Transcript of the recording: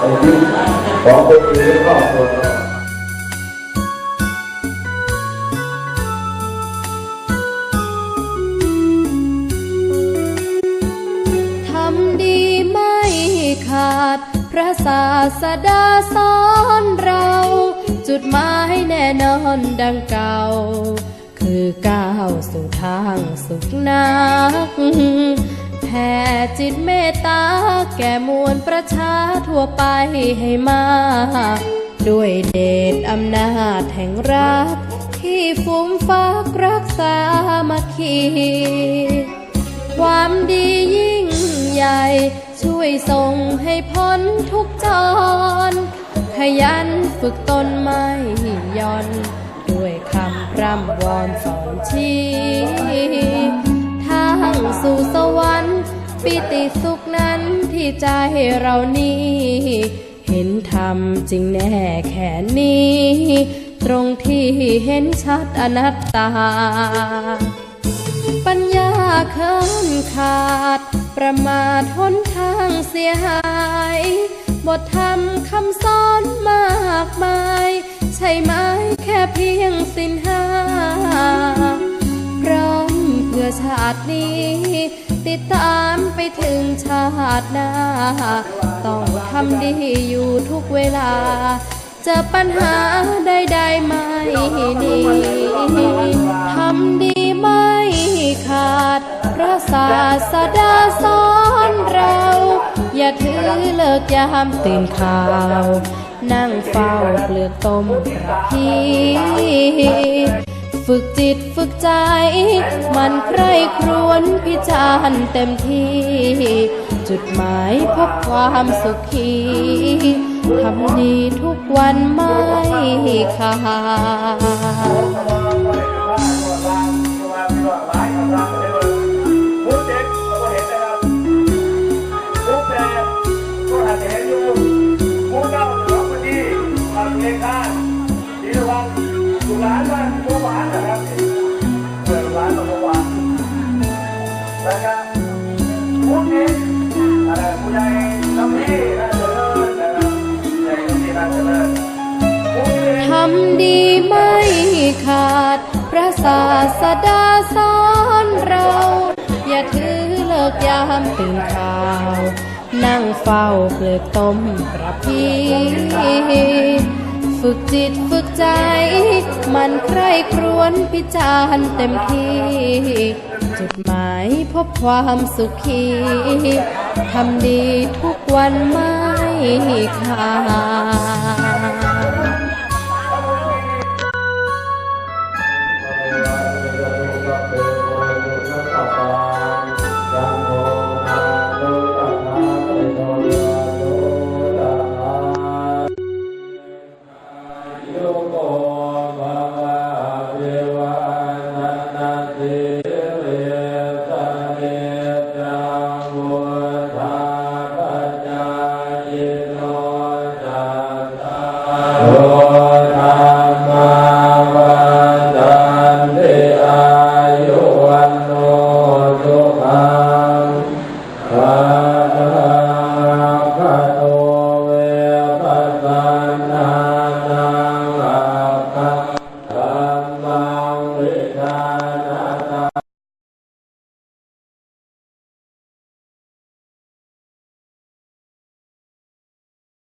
ชีวิตของตัวเองครอบครัวทำดีไม่ขาด พระศาสดาสอนเรา จุดหมายแน่นอนดังเก่า คือก้าวสู่ทางสุขนัก แผ่จิตเมตตาแก่มวลประชาทั่วไปให้มากด้วยเดชอำนาจแห่งรักที่ฟูมฟักรักษามาคีความดียิ่งใหญ่ ช่วยส่งให้พ้นทุกจร ขยันฝึกตนไม่ย่อน ด้วยคำพร่ำวอนสอนชี้ทางสู่สวรรค์ ปิติสุขนั้นที่ใจเรานี้ เห็นธรรมจริงแน่แค่นี้ ตรงที่เห็นชัดอนัตตา ปัญญาเคินขาด ประมาทหนทางเสียหาย บทธรรมคำสอนมากมาย ใช่ไหมแค่เพียงสินห้าพร้อมเพื่อชาตินี้ ติดตามไปถึงชาติหน้า ต้องทำดีอยู่ทุกเวลา เจอปัญหาใดๆไม่หนีทำดีไม่ขาด พระศาสดาสอนเรา อย่าถือเลิกยามตื่นข่าว นั่งเฝ้าเปลือกต้มประพี ฝึกจิตฝึกใจ มันใคร่ครวนพิจารณ์เต็มที่ จุดหมายพบความสุขีทำดีทุกวันไม่ขาดห็นนะครับผู้แปรก็อานว่าางที่ระวังสุร้านนะครับเปิดร้านบัวหวานนะครับผู้เจ็บอะไรผู้ใหญ่ทำที่น่าเจริญนะครับผู้ใหญ่ทำที่น่าเจริญผู้เจ็บทำดีไม่ขาด พระศาสดาสอนเรา อย่าถือเลิกยามตื่นข่าว นั่งเฝ้าเปลือกต้มประพีฝึกจิตฝึกใจ มันใครครวนพิจารณ์เต็มที่ จุดหมายพบความสุขีทำดีทุกวันไม่ขาด วิ